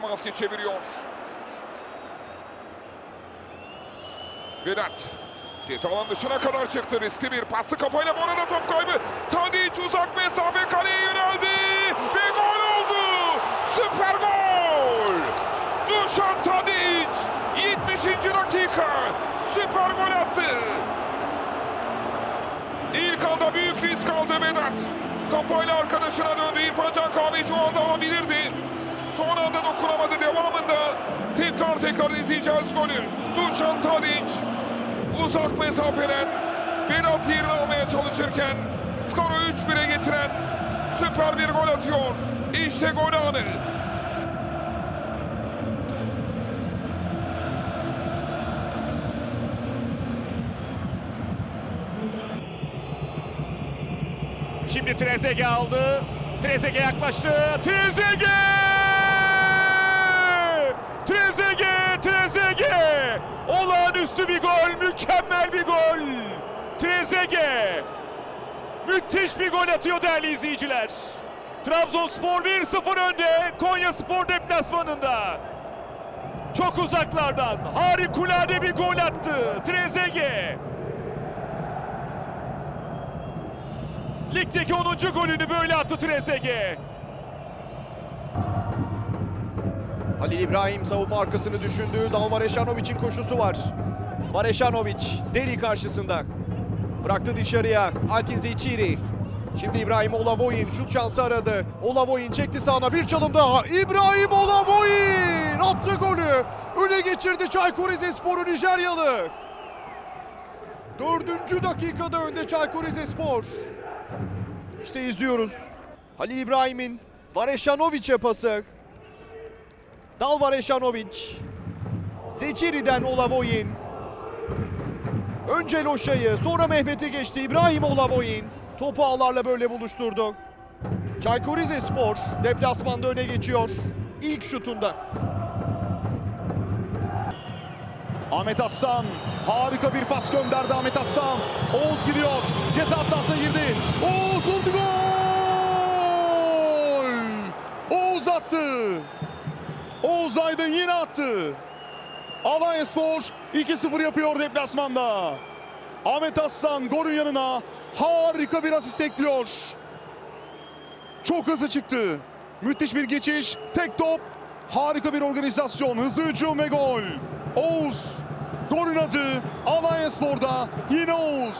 Şimanski çeviriyor. Vedat. Ceza dışına kadar çıktı. Riskli bir paslı kafayla bu arada top kaybı. Tadic uzak mesafe kaleye yöneldi. Ve gol oldu. Süper gol. Dušan Tadic. 70. dakika. Süper gol attı. İlk anda büyük risk aldı Vedat. Kafayla arkadaşına döndü. İrfan Can Kahveci o anda alabilirdi. Son anda dokunamadı. Devamında tekrar tekrar izleyeceğiz golü. Dušan Tadic uzak mesafeden Vedat yerini almaya çalışırken skoru 3-1'e getiren süper bir gol atıyor. İşte gol anı. Şimdi Trezeguet aldı. Trezeguet yaklaştı. Trezeguet! Olağanüstü bir gol, mükemmel bir gol. Trezeguet! Müthiş bir gol atıyor değerli izleyiciler. Trabzonspor 1-0 önde Konya Spor deplasmanında. Çok uzaklardan harikulade bir gol attı Trezeguet. Ligdeki 10. golünü böyle attı Trezeguet. Halil İbrahim savunma arkasını düşündü. Dalvareşanovic'in koşusu var. Vareşanovic deli karşısında. Bıraktı dışarıya. Altin Zeciri. Şimdi İbrahim Olavoyin şut şansı aradı. Olavoyin çekti sağına bir çalım daha. İbrahim Olavoyin attı golü. Öne geçirdi Çaykur Rizespor'u Nijeryalı. Dördüncü dakikada önde Çaykur Rizespor. İşte izliyoruz. Halil İbrahim'in Vareşanovic'e pası. Dalvarešanovic. Zeciri'den Olavoyin. Önce Loşa'yı sonra Mehmet'i geçti. İbrahim Olavoyin. Topu ağlarla böyle buluşturdu. Çaykur Rizespor deplasmanda öne geçiyor. İlk şutunda. Ahmet Aslan harika bir pas gönderdi Ahmet Aslan. Oğuz gidiyor. Ceza sahasına girdi. Oğuz vurdu gol! Oğuz attı. Oğuz Aydın yine attı. Alanyaspor 2-0 yapıyor deplasmanda. Ahmet Aslan golün yanına harika bir asist ekliyor. Çok hızlı çıktı. Müthiş bir geçiş. Tek top. Harika bir organizasyon. Hızlı hücum ve gol. Oğuz. Golün adı Alanyaspor'da yine Oğuz.